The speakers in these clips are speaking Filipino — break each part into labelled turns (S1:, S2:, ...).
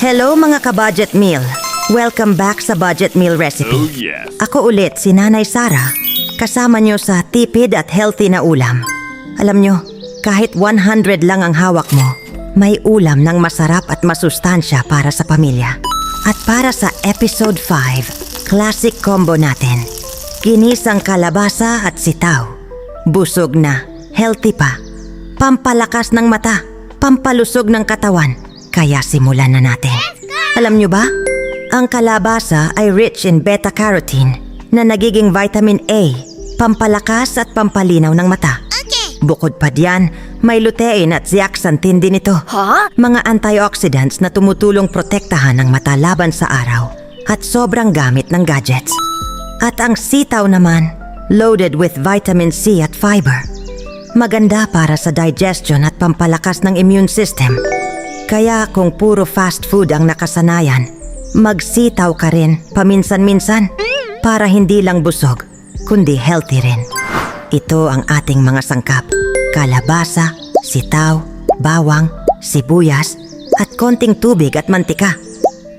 S1: Hello mga ka-budget meal. Welcome back sa Budget Meal Recipe.
S2: Oh, yes.
S1: Ako ulit si Nanay Sara, kasama nyo sa tipid at healthy na ulam. Alam nyo, kahit 100 lang ang hawak mo, may ulam ng masarap at masustansya para sa pamilya. At para sa episode 5, classic combo natin. Ginisang kalabasa at sitaw. Busog na, healthy pa. Pampalakas ng mata, pampalusog ng katawan. Kaya simulan na natin. Alam nyo ba? Ang kalabasa ay rich in beta-carotene na nagiging vitamin A, pampalakas at pampalinaw ng mata. Bukod pa diyan, may lutein at zeaxanthin din ito.
S3: Ha?
S1: Mga antioxidants na tumutulong protektahan ang mata laban sa araw at sobrang gamit ng gadgets. At ang sitaw naman, loaded with vitamin C at fiber. Maganda para sa digestion at pampalakas ng immune system. Kaya kung puro fast food ang nakasanayan, magsitaw ka rin paminsan-minsan para hindi lang busog, kundi healthy rin. Ito ang ating mga sangkap. Kalabasa, sitaw, bawang, sibuyas, at konting tubig at mantika.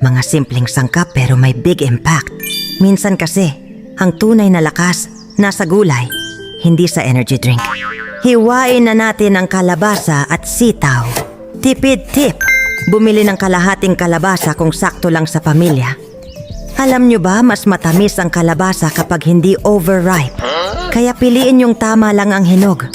S1: Mga simpleng sangkap pero may big impact. Minsan kasi, ang tunay na lakas nasa gulay, hindi sa energy drink. Hiwain na natin ang kalabasa at sitaw. Tipid tip. Bumili ng kalahating kalabasa kung sakto lang sa pamilya. Alam nyo ba, mas matamis ang kalabasa kapag hindi overripe. Kaya piliin yung tama lang ang hinog.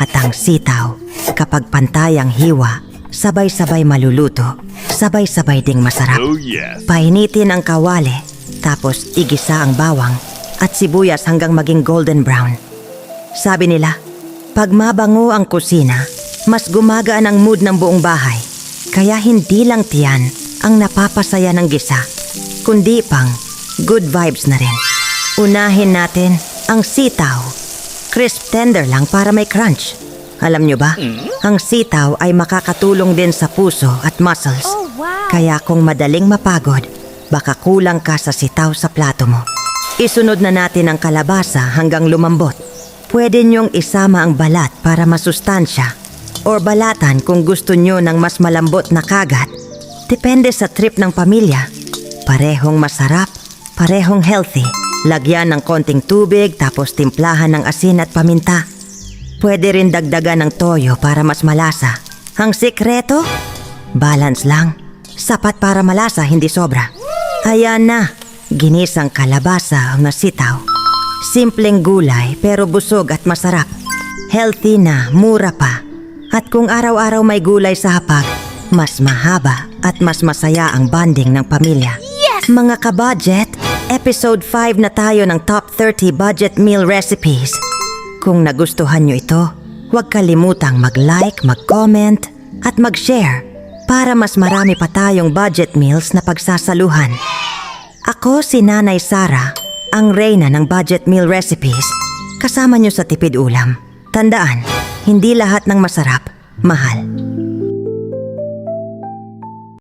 S1: At ang sitaw, kapag pantay ang hiwa, sabay-sabay maluluto, sabay-sabay ding masarap.
S2: Oh, yes.
S1: Painitin ang kawali, tapos igisa ang bawang at sibuyas hanggang maging golden brown. Sabi nila, pag mabango ang kusina, mas gumagaan ang mood ng buong bahay. Kaya hindi lang tiyan ang napapasaya ng gisa, kundi pang good vibes na rin. Unahin natin ang sitaw. Crisp tender lang para may crunch. Alam nyo ba, ang sitaw ay makakatulong din sa puso at muscles.
S3: Oh, wow.
S1: Kaya kung madaling mapagod, baka kulang ka sa sitaw sa plato mo. Isunod na natin ang kalabasa hanggang lumambot. Pwede niyong isama ang balat para masustansya or balatan kung gusto niyo ng mas malambot na kagat. Depende sa trip ng pamilya. Parehong masarap, parehong healthy. Lagyan ng konting tubig tapos timplahan ng asin at paminta. Pwede rin dagdagan ng toyo para mas malasa. Ang sikreto? Balance lang. Sapat para malasa, hindi sobra. Ayan na, ginisang kalabasa na sitaw. Simpleng gulay pero busog at masarap. Healthy na, mura pa. At kung araw-araw may gulay sa hapag, mas mahaba at mas masaya ang bonding ng pamilya.
S3: Yes!
S1: Mga kabudget, episode 5 na tayo ng top 30 budget meal recipes. Kung nagustuhan nyo ito, huwag kalimutang mag-like, mag-comment, at mag-share para mas marami pa tayong budget meals na pagsasaluhan. Ako si Nanay Sara, ang reyna ng budget meal recipes. Kasama nyo sa tipid ulam. Tandaan, hindi lahat ng masarap, mahal.